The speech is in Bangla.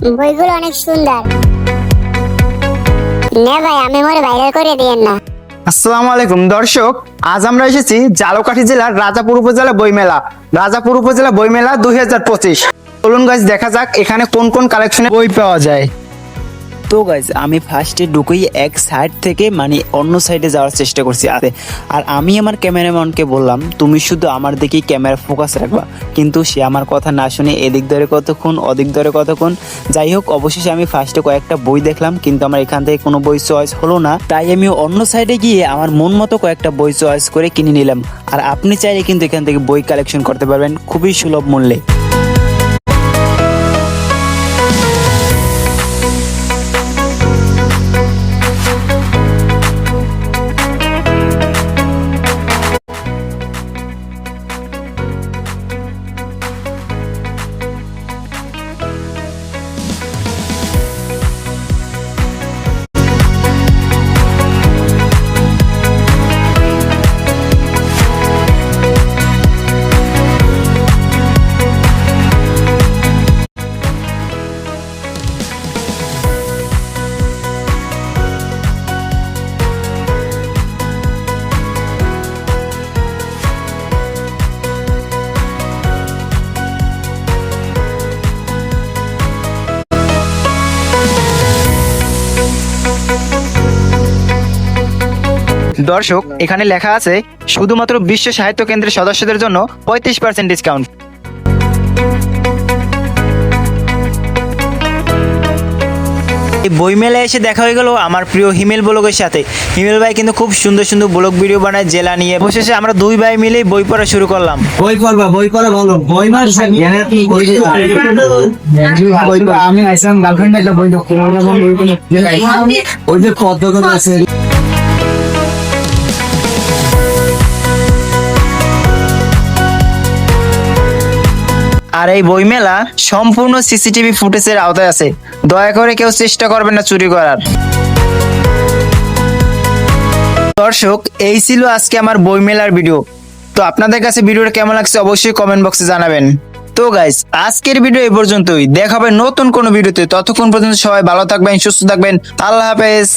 বইগুলো অনেক সুন্দর। না ভাই, আমি মোরে ভাইরাল করে দিয়েন না। আসসালামু আলাইকুম, দর্শক, আজ আমরা এসেছি জালকাঠি জেলার রাজাপুর উপজেলা বইমেলা। রাজাপুর উপজেলা বইমেলা দুই হাজার পঁচিশ। চলুন গাছ দেখা যাক এখানে কোন কোন কালেকশনে বই পাওয়া যায়। তো গাইজ আমি ফার্স্টে ঢুকেই এক সাইড থেকে মানে অন্য সাইডে যাওয়ার চেষ্টা করছি আরে আর আমি আমার ক্যামেরাম্যানকে বললাম, তুমি শুধু আমার দিকেই ক্যামেরা ফোকাস রাখবা। কিন্তু সে আমার কথা না শুনে এদিক ধরে কতক্ষণ, ওদিক ধরে কতক্ষণ, যাই হোক, অবশেষে আমি ফার্স্টে কয়েকটা বই দেখলাম, কিন্তু আমার এখান থেকে কোনো বই চয়েস হলো না। তাই আমি অন্য সাইডে গিয়ে আমার মন মতো কয়েকটা বই চয়েস করে কিনে নিলাম। আর আপনি চাইলে কিন্তু এখান থেকে বই কালেকশন করতে পারবেন, খুবই সুলভ মূল্যে। দর্শক এখানে লেখা আছে শুধুমাত্র বিশ্ব সাহিত্য কেন্দ্রের সদস্যদের জন্য পঁয়ত্রিশ পার্সেন্ট ডিসকাউন্ট এই বইমেলায় এসে দেখা হয়ে গেল আমার প্রিয় হিমেল ব্লগের সাথে। হিমেল ভাই কিন্তু খুব সুন্দর সুন্দর ব্লগ ভিডিও বানায় জেলা নিয়ে। অবশেষে আমরা দুই ভাই মিলেই বই পড়া শুরু করলাম। বই পড়বা বই পড়া বলো বই মার আমি আইসাম গার্লফ্রেন্ড একটা বই ওই যে পদ্মগত আছে। আর এই বইমেলা সম্পূর্ণ সিসিটিভি ফুটেজের আওতায় আছে। দয়া করে কেউ চেষ্টা করবেন না চুরি করার। দর্শক, এই ছিল আজকে আমার বইমেলার ভিডিও। তো আপনাদের কাছে ভিডিওটা কেমন লাগছে অবশ্যই কমেন্ট বক্সে জানাবেন। তো গাইস আজকের ভিডিও এই পর্যন্তই। দেখা হবে নতুন কোনো ভিডিওতে। ততক্ষণ পর্যন্ত সবাই ভালো থাকবেন, সুস্থ থাকবেন। আল্লাহ হাফেজ।